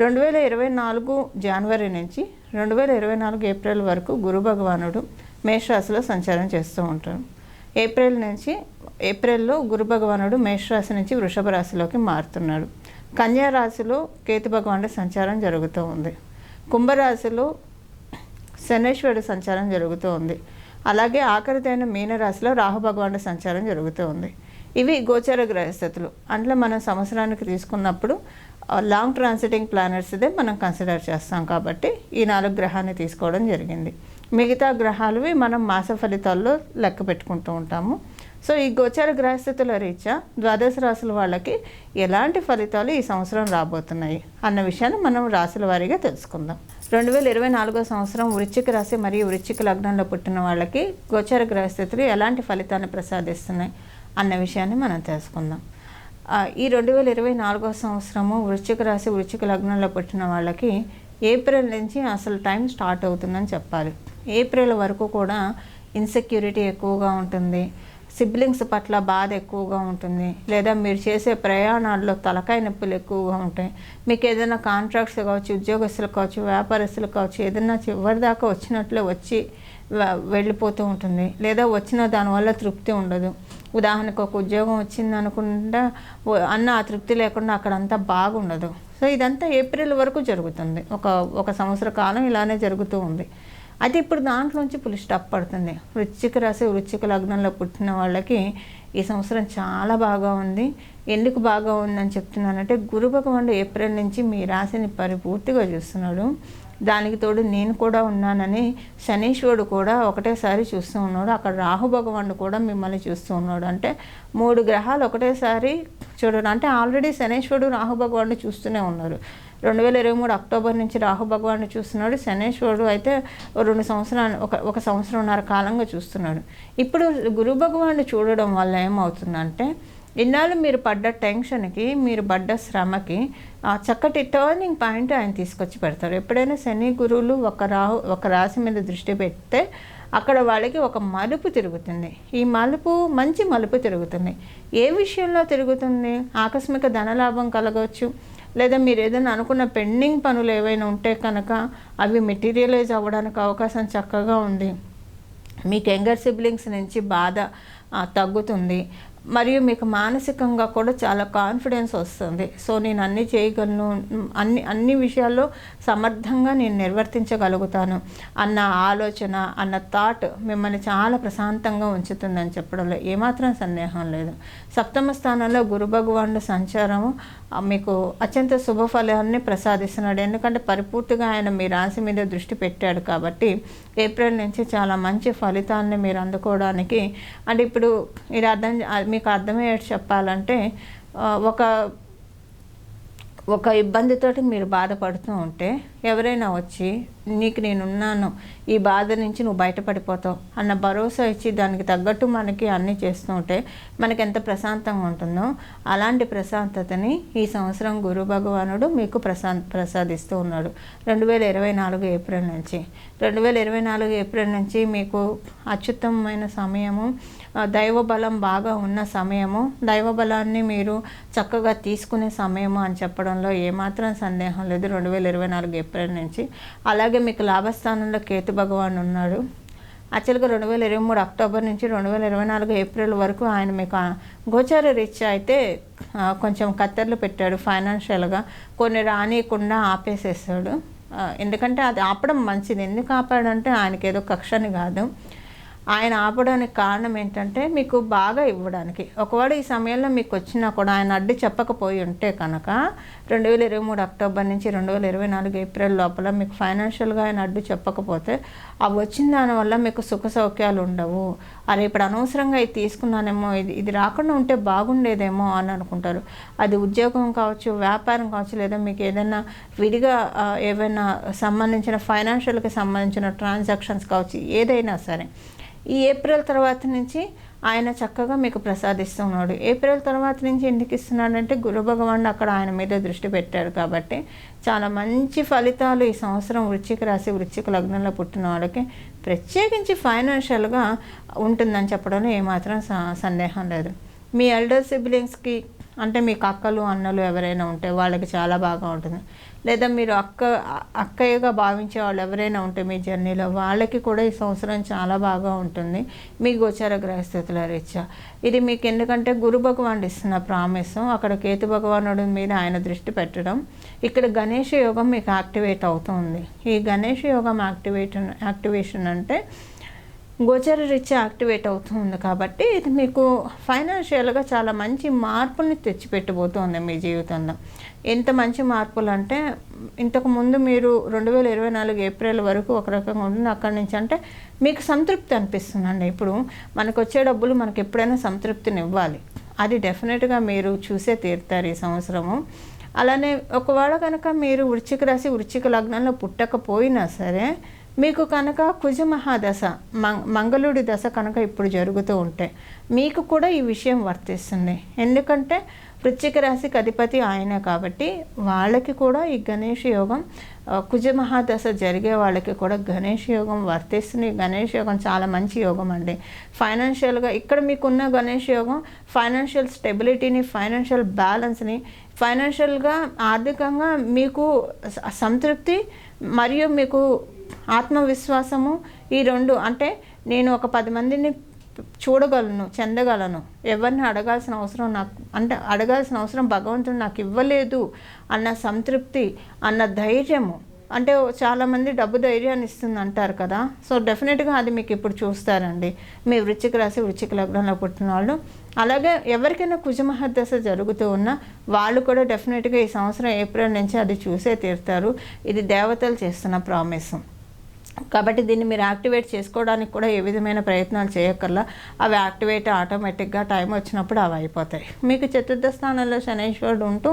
రెండు వేల ఇరవై నాలుగు జనవరి నుంచి రెండు వేల ఇరవై నాలుగు ఏప్రిల్ వరకు గురు భగవానుడు మేషరాశిలో సంచారం చేస్తూ ఉంటాడు ఏప్రిల్ నుంచి ఏప్రిల్లో గురు భగవానుడు మేషరాశి నుంచి వృషభ రాశిలోకి మారుతున్నాడు. కన్యా రాశిలో కేతు భగవానుడి సంచారం జరుగుతూ ఉంది. కుంభరాశిలో శనేశ్వరుడు సంచారం జరుగుతూ ఉంది. అలాగే ఆఖరిదైన మీనరాశిలో రాహు భగవానుడి సంచారం జరుగుతూ ఉంది. ఇవి గోచర గ్రహస్థితులు. అందులో మనం సంవత్సరానికి తీసుకున్నప్పుడు లాంగ్ ట్రాన్సిటింగ్ ప్లానెట్స్ ఇదే మనం కన్సిడర్ చేస్తాం కాబట్టి ఈ నాలుగు గ్రహాన్ని తీసుకోవడం జరిగింది. మిగతా గ్రహాలవి మనం మాస ఫలితాల్లో లెక్క పెట్టుకుంటూ ఉంటాము. సో ఈ గోచర గ్రహస్థితుల రీత్యా ద్వాదశ రాశుల వాళ్ళకి ఎలాంటి ఫలితాలు ఈ సంవత్సరం రాబోతున్నాయి అన్న విషయాన్ని మనం రాశుల వారీగా తెలుసుకుందాం. రెండు వేల ఇరవై నాలుగో సంవత్సరం వృచ్చిక రాశి మరియు వృచ్చిక లగ్నంలో పుట్టిన వాళ్ళకి గోచర గ్రహస్థితులు ఎలాంటి ఫలితాన్ని ప్రసాదిస్తున్నాయి? అన్న విషయాన్ని మనం తెలుసుకుందాం. ఈ రెండు వేల ఇరవై నాలుగో సంవత్సరము వృశ్చిక రాశి వృశ్చిక లగ్నంలో పుట్టిన వాళ్ళకి ఏప్రిల్ నుంచి అసలు టైం స్టార్ట్ అవుతుందని చెప్పాలి. ఏప్రిల్ వరకు కూడా ఇన్సెక్యూరిటీ ఎక్కువగా ఉంటుంది. సిబ్లింగ్స్ పట్ల బాధ ఎక్కువగా ఉంటుంది. లేదా మీరు చేసే ప్రయాణాల్లో తలకాయ నొప్పులు ఎక్కువగా ఉంటాయి. మీకు ఏదైనా కాంట్రాక్ట్స్ కావచ్చు ఉద్యోగస్తులు కావచ్చు వ్యాపారస్తులు కావచ్చు ఏదైనా చివరి దాకా వచ్చినట్లే వచ్చి వెళ్ళిపోతూ ఉంటుంది. లేదా వచ్చిన దానివల్ల తృప్తి ఉండదు. ఉదాహరణకు ఒక ఉద్యోగం వచ్చింది అనుకుంటా అన్న ఆ తృప్తి లేకుండా అక్కడంతా బాగుండదు. సో ఇదంతా ఏప్రిల్ వరకు జరుగుతుంది. ఒక ఒక సంవత్సర కాలం ఇలానే జరుగుతూ ఉంది. అది ఇప్పుడు దాంట్లోంచి పులి స్టాప్ పడుతుంది. వృచ్చిక రాశి వృచ్చిక లగ్నంలో పుట్టిన వాళ్ళకి ఈ సంవత్సరం చాలా బాగా ఉంది. ఎందుకు బాగా ఉందని చెప్తున్నానంటే గురు భగవానుడు ఏప్రిల్ నుంచి మీ రాశిని పరిపూర్తిగా చూస్తున్నాడు. దానికి తోడు నేను కూడా ఉన్నానని శనీశ్వరుడు కూడా ఒకటేసారి చూస్తూ ఉన్నాడు. అక్కడ రాహు భగవానుడు కూడా మిమ్మల్ని చూస్తూ ఉన్నాడు. అంటే మూడు గ్రహాలు ఒకటేసారి చూడడం. అంటే ఆల్రెడీ శనీశ్వరుడు రాహు భగవానుడు చూస్తూనే ఉన్నారు. రెండు వేల ఇరవై మూడు అక్టోబర్ నుంచి రాహు భగవాన్ని చూస్తున్నాడు. శనేశ్వరుడు అయితే రెండు సంవత్సరాలు ఒక ఒక సంవత్సరంన్నర కాలంగా చూస్తున్నాడు. ఇప్పుడు గురు భగవానుడు చూడడం వల్ల ఏమవుతుందంటే ఇన్నాళ్ళు మీరు పడ్డ టెన్షన్కి మీరు పడ్డ శ్రమకి ఆ చక్కటి టర్నింగ్ పాయింట్ ఆయన తీసుకొచ్చి పెడతారు. ఎప్పుడైనా శని గురువులు ఒక రాహు ఒక రాశి మీద దృష్టి పెడితే అక్కడ వాళ్ళకి ఒక మలుపు తిరుగుతుంది. ఈ మలుపు మంచి మలుపు తిరుగుతుంది. ఏ విషయంలో తిరుగుతుంది? ఆకస్మిక ధనలాభం కలగవచ్చు. లేదా మీరు ఏదైనా అనుకున్న పెండింగ్ పనులు ఏవైనా ఉంటే కనుక అవి మెటీరియలైజ్ అవ్వడానికి అవకాశం చక్కగా ఉంది. మీకు యంగర్ సిబ్లింగ్స్ నుంచి బాధ తగ్గుతుంది. మరియు మీకు మానసికంగా కూడా చాలా కాన్ఫిడెన్స్ వస్తుంది. సో నేను అన్నీ చేయగలను అన్ని అన్ని విషయాల్లో సమర్థంగా నేను నిర్వర్తించగలుగుతాను అన్న ఆలోచన అన్న థాట్ మిమ్మల్ని చాలా ప్రశాంతంగా ఉంచుతుందని చెప్పడంలో ఏమాత్రం సందేహం లేదు. సప్తమ స్థానంలో గురు భగవానుడు సంచారము మీకు అత్యంత శుభ ఫలాన్ని ప్రసాదిస్తున్నాడు. ఎందుకంటే పరిపూర్తిగా ఆయన మీ రాశి మీద దృష్టి పెట్టాడు కాబట్టి ఏప్రిల్ నుంచి చాలా మంచి ఫలితాన్ని మీరు అందుకోవడానికి. అంటే ఇప్పుడు ఇది అర్థం మీకు అర్థమయ్యేట్టు చెప్పాలంటే ఒక ఒక ఇబ్బందితోటి మీరు బాధపడుతూ ఉంటే ఎవరైనా వచ్చి నీకు నేనున్నాను. ఈ బాధ నుంచి నువ్వు బయటపడిపోతావు. అన్న భరోసా ఇచ్చి దానికి తగ్గట్టు మనకి అన్నీ చేస్తుంటే మనకి ఎంత ప్రశాంతంగా ఉంటుందో అలాంటి ప్రశాంతతని ఈ సంవత్సరం గురు భగవానుడు మీకు ప్రశాంత ప్రసాదిస్తూ ఉన్నాడు. రెండు వేల ఇరవై నాలుగు ఏప్రిల్ నుంచి. రెండు వేల ఇరవై నాలుగు ఏప్రిల్ నుంచి మీకు అత్యుత్తమమైన సమయము దైవబలం దైవ బలం బాగా ఉన్న సమయము దైవ బలాన్ని మీరు చక్కగా తీసుకునే సమయము అని చెప్పడంలో ఏమాత్రం సందేహం లేదు. రెండు వేల ఇరవై నాలుగు ఏప్రిల్ నుంచి. అలాగే మీకు లాభస్థానంలో కేతు భగవాన్ ఉన్నాడు. యాక్చువల్గా రెండు వేల ఇరవై మూడు అక్టోబర్ నుంచి రెండు వేల ఇరవై నాలుగు ఏప్రిల్ వరకు ఆయన మీకు గోచార రీత్యా అయితే కొంచెం కత్తెరలు పెట్టాడు ఫైనాన్షియల్గా. కొన్ని రానియకుండా ఆపేసేస్తాడు ఎందుకంటే అది ఆపడం మంచిది. ఎందుకు ఆపాడంటే ఆయనకి ఏదో కక్షని కాదు. ఆయన ఆపడానికి కారణం ఏంటంటే మీకు బాగా ఇవ్వడానికి. ఒకవేళ ఈ సమయంలో మీకు వచ్చినా కూడా ఆయన అడ్డు చెప్పకపోయి ఉంటే కనుక రెండు వేల ఇరవై మూడు అక్టోబర్ నుంచి రెండు వేల ఇరవై నాలుగు ఏప్రిల్ లోపల మీకు ఫైనాన్షియల్గా ఆయన అడ్డు చెప్పకపోతే అవి వచ్చిన దానివల్ల మీకు సుఖ సౌఖ్యాలు ఉండవు. అరే ఇప్పుడు అనవసరంగా ఇది తీసుకున్నానేమో ఇది ఇది రాకుండా ఉంటే బాగుండేదేమో అని అనుకుంటారు. అది ఉద్యోగం కావచ్చు వ్యాపారం కావచ్చు లేదా మీకు ఏదైనా విడిగా ఏవైనా సంబంధించిన ఫైనాన్షియల్కి సంబంధించిన ట్రాన్సాక్షన్స్ కావచ్చు ఏదైనా సరే. ఈ ఏప్రిల్ తర్వాత నుంచి ఆయన చక్కగా మీకు ప్రసాదిస్తున్నాడు. ఏప్రిల్ తర్వాత నుంచి ఎందుకు ఇస్తున్నాడంటే గురు భగవానుడు అక్కడ ఆయన మీద దృష్టి పెట్టాడు కాబట్టి చాలా మంచి ఫలితాలు ఈ సంవత్సరం వృచ్చిక రాశి వృచ్చిక లగ్నంలో పుట్టిన వాళ్ళకి ప్రత్యేకించి ఫైనాన్షియల్గా ఉంటుందని చెప్పడంలో ఏమాత్రం స- సందేహం లేదు. మీ ఎల్డర్ సిబ్లింగ్స్కి అంటే మీకు అక్కలు అన్నలు ఎవరైనా ఉంటే వాళ్ళకి చాలా బాగా ఉంటుంది. లేదా మీరు అక్క అక్కయ్యగా భావించే వాళ్ళు ఎవరైనా ఉంటే మీ జర్నీలో వాళ్ళకి కూడా ఈ సంవత్సరం చాలా బాగా ఉంటుంది. మీ గోచార గ్రహస్థితుల రీత్యా. ఇది మీకు ఎందుకంటే గురు భగవానుడు ఇస్తున్న ప్రామిసం. అక్కడ కేతు భగవానుడి మీద ఆయన దృష్టి పెట్టడం. ఇక్కడ గణేష యోగం మీకు యాక్టివేట్ అవుతుంది. ఈ గణేష యోగం యాక్టివేట్ యాక్టివేషన్ అంటే గోచర రీత్యా యాక్టివేట్ అవుతుంది కాబట్టి ఇది మీకు ఫైనాన్షియల్గా చాలా మంచి మార్పుల్ని తెచ్చిపెట్టబోతోంది మీ జీవితంలో. ఎంత మంచి మార్పులు అంటే ఇంతకుముందు మీరు రెండు వేల ఇరవై నాలుగు ఏప్రిల్ వరకు ఒక రకంగా ఉంటుంది అక్కడి నుంచి అంటే మీకు సంతృప్తి అనిపిస్తుందండి. ఇప్పుడు మనకు వచ్చే డబ్బులు మనకు ఎప్పుడైనా సంతృప్తిని ఇవ్వాలి అది డెఫినెట్గా మీరు చూసే తీరుతారు ఈ సంవత్సరము. అలానే ఒకవేళ కనుక మీరు వృచ్చిక రాశి వృచ్చిక లగ్నంలో పుట్టకపోయినా సరే మీకు కనుక కుజ మహాదశ మం మంగళుడి దశ కనుక ఇప్పుడు జరుగుతూ ఉంటే మీకు కూడా ఈ విషయం వర్తిస్తుంది. ఎందుకంటే వృశ్చిక రాశికి అధిపతి ఆయనే కాబట్టి వాళ్ళకి కూడా ఈ గణేష్ యోగం కుజ మహాదశ జరిగే వాళ్ళకి కూడా గణేష్ యోగం వర్తిస్తుంది. గణేష్ యోగం చాలా మంచి యోగం అండి. ఫైనాన్షియల్గా ఇక్కడ మీకున్న గణేష్ యోగం ఫైనాన్షియల్ స్టెబిలిటీని ఫైనాన్షియల్ బ్యాలెన్స్ని ఫైనాన్షియల్గా ఆర్థికంగా మీకు సంతృప్తి మరియు మీకు ఆత్మవిశ్వాసము ఈ రెండు అంటే నేను ఒక పది మందిని చూడగలను చెందగలను. ఎవరిని అడగాల్సిన అవసరం నాకు అంటే అడగాల్సిన అవసరం భగవంతుడు నాకు ఇవ్వలేదు అన్న సంతృప్తి అన్న ధైర్యము. అంటే చాలామంది డబ్బు ధైర్యాన్ని ఇస్తుంది అంటారు కదా. సో డెఫినెట్గా అది మీకు ఇప్పుడు చూస్తారండి. మీ వృచ్చిక రాశి వృచ్చిక లగ్నంలో పుట్టిన వాళ్ళు. అలాగే ఎవరికైనా కుజమహదశ జరుగుతూ ఉన్నా వాళ్ళు కూడా డెఫినెట్గా ఈ సంవత్సరం ఏప్రిల్ నుంచి అది చూసే తీరుతారు. ఇది దేవతలు చేస్తున్న ప్రామిస్. కాబట్టి దీన్ని మీరు యాక్టివేట్ చేసుకోవడానికి కూడా ఏ విధమైన ప్రయత్నాలు చేయక్కర్లా. అవి యాక్టివేట్ ఆటోమేటిక్గా టైం వచ్చినప్పుడు అవి అయిపోతాయి. మీకు చతుర్థ స్థానంలో శనేశ్వరుడు ఉంటూ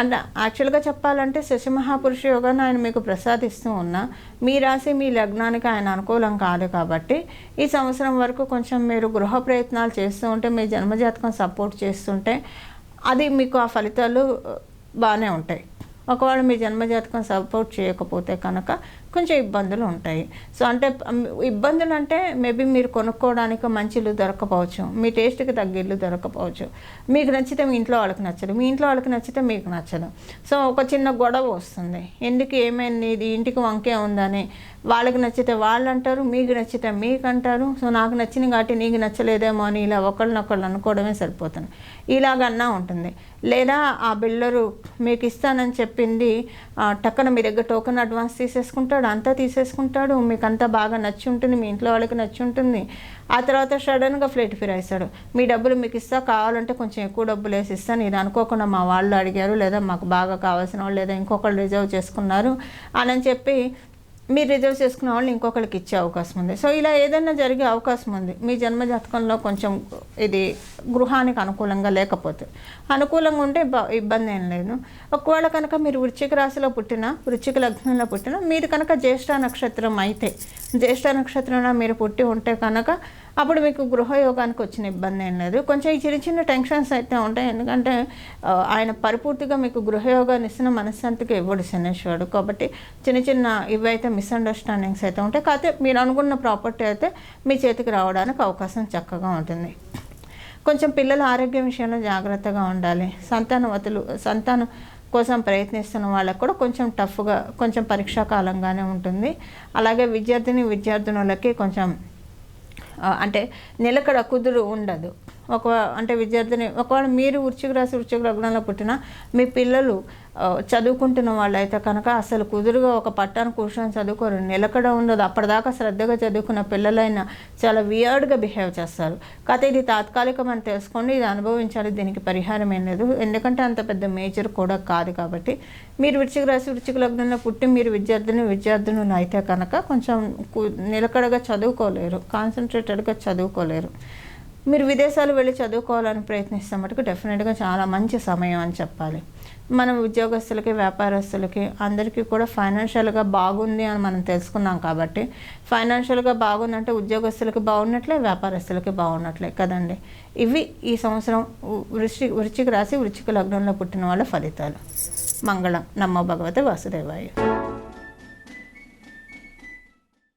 అండ్ యాక్చువల్గా చెప్పాలంటే శశిమహాపురుష యోగాన్ని ఆయన మీకు ప్రసాదిస్తూ ఉన్నా మీ రాశి మీ లగ్నానికి ఆయన అనుకూలం కాదు కాబట్టి ఈ సంవత్సరం వరకు కొంచెం మీరు గృహ ప్రయత్నాలు చేస్తూ ఉంటే మీ జన్మజాతకం సపోర్ట్ చేస్తుంటే అది మీకు ఆ ఫలితాలు బాగానే ఉంటాయి. ఒకవేళ మీ జన్మజాతకం సపోర్ట్ చేయకపోతే కనుక కొంచెం ఇబ్బందులు ఉంటాయి. సో అంటే ఇబ్బందులు అంటే మేబీ మీరు కొనుక్కోవడానికి మంచి ఇల్లు దొరకపోవచ్చు. మీ టేస్ట్కి తగ్గ ఇల్లు దొరకపోవచ్చు. మీకు నచ్చితే మీ ఇంట్లో వాళ్ళకి నచ్చదు. మీ ఇంట్లో వాళ్ళకి నచ్చితే మీకు నచ్చదు. సో ఒక చిన్న గొడవ వస్తుంది. ఎందుకు ఏమైంది? ఇది ఇంటికి వంకే ఉందని వాళ్ళకి నచ్చితే వాళ్ళు అంటారు మీకు నచ్చితే మీకు అంటారు సో నాకు నచ్చింది కాబట్టి నీకు నచ్చలేదేమో అని ఇలా ఒకళ్ళనొకళ్ళు అనుకోవడమే సరిపోతుంది. ఇలాగన్నా ఉంటుంది. లేదా ఆ బిల్డరు మీకు ఇస్తానని చెప్పింది టక్కన మీ దగ్గర టోకెన్ అడ్వాన్స్ తీసేసుకుంటాడు. అంతా తీసేసుకుంటాడు మీకు అంతా బాగా నచ్చి ఉంటుంది మీ ఇంట్లో వాళ్ళకి నచ్చి ఉంటుంది ఆ తర్వాత సడన్గా ఫ్లైట్ ఫిరాయిస్తాడు. మీ డబ్బులు మీకు ఇస్తా కావాలంటే కొంచెం ఎక్కువ డబ్బులు వేసి ఇస్తాను ఇది అనుకోకుండా మా వాళ్ళు అడిగారు లేదా మాకు బాగా కావాల్సిన వాళ్ళు లేదా ఇంకొకళ్ళు రిజర్వ్ చేసుకున్నారు అని చెప్పి మీరు రిజర్వ్ చేసుకున్న వాళ్ళు ఇంకొకరికి ఇచ్చే అవకాశం ఉంది. సో ఇలా ఏదైనా జరిగే అవకాశం ఉంది. మీ జన్మ జాతకంలో కొంచెం ఇది గృహానికి అనుకూలంగా లేకపోతే. అనుకూలంగా ఉంటే ఇబ్బంది ఏం లేదు. ఒకవేళ కనుక మీరు వృశ్చిక రాశిలో పుట్టిన వృశ్చిక లగ్నంలో పుట్టిన మీరు కనుక జ్యేష్ఠ నక్షత్రం అయితే జ్యేష్ఠ నక్షత్రంలో మీరు పుట్టి ఉంటే కనుక అప్పుడు మీకు గృహయోగానికి వచ్చిన ఇబ్బంది ఏం లేదు. కొంచెం ఈ చిన్న చిన్న టెన్షన్స్ అయితే ఉంటాయి. ఎందుకంటే ఆయన పరిపూర్తిగా మీకు గృహయోగాన్ని ఇస్తున్న మనశ్శాంతికి ఇవ్వడు శనేశ్వరుడు. కాబట్టి చిన్న చిన్న ఇవైతే మిస్అండర్స్టాండింగ్స్ అయితే ఉంటాయి. కాకపోతే మీరు అనుకున్న ప్రాపర్టీ అయితే మీ చేతికి రావడానికి అవకాశం చక్కగా ఉంటుంది. కొంచెం పిల్లల ఆరోగ్యం విషయంలో జాగ్రత్తగా ఉండాలి. సంతానవతులు సంతానం కోసం ప్రయత్నిస్తున్న వాళ్ళకు కూడా కొంచెం టఫ్గా కొంచెం పరీక్షా కాలంగానే ఉంటుంది. అలాగే విద్యార్థిని విద్యార్థినులకి కొంచెం అంటే నిలకడ కుదురు ఉండదు. ఒక అంటే విద్యార్థిని ఒకవేళ మీరు వృచ్చిక రాశి వృచ్చిక లగ్నంలో పుట్టిన మీ పిల్లలు చదువుకుంటున్న చదువుకుంటున్న అయితే కనుక అసలు కుదురుగా ఒక పట్టాన్ని కూర్చొని చదువుకోరు. నిలకడ ఉండదు. అప్పటిదాకా శ్రద్ధగా చదువుకున్న పిల్లలైనా చాలా వియర్డ్గా బిహేవ్ చేస్తారు. కాకపోతే ఇది తాత్కాలికం అని తెలుసుకోండి. ఇది అనుభవించాలి. దీనికి పరిహారం ఏం లేదు. ఎందుకంటే అంత పెద్ద మేజర్ కూడా కాదు కాబట్టి. మీరు వృచ్చిక రాశి వృచ్చిక లగ్నంలో పుట్టి మీరు విద్యార్థిని విద్యార్థినులు అయితే కనుక కొంచెం కు- నిలకడగా చదువుకోలేరు. కాన్సన్ట్రేటెడ్గా చదువుకోలేరు. మీరు విదేశాలు వెళ్ళి చదువుకోవాలని ప్రయత్నిస్తే మటుకు డెఫినెట్గా చాలా మంచి సమయం అని చెప్పాలి. మనం ఉద్యోగస్తులకి వ్యాపారస్తులకి అందరికీ కూడా ఫైనాన్షియల్గా బాగుంది అని మనం తెలుసుకున్నాం కాబట్టి ఫైనాన్షియల్గా బాగుందంటే ఉద్యోగస్తులకి బాగున్నట్లే వ్యాపారస్తులకి బాగున్నట్లే కదండి. ఇవి ఈ సంవత్సరం ఉ- వృశ్చి వృచ్చిక రాసి వృచ్చిక లగ్నంలో పుట్టిన వాళ్ళ ఫలితాలు. మంగళం. నమ్మో భగవతి వాసుదేవాయ.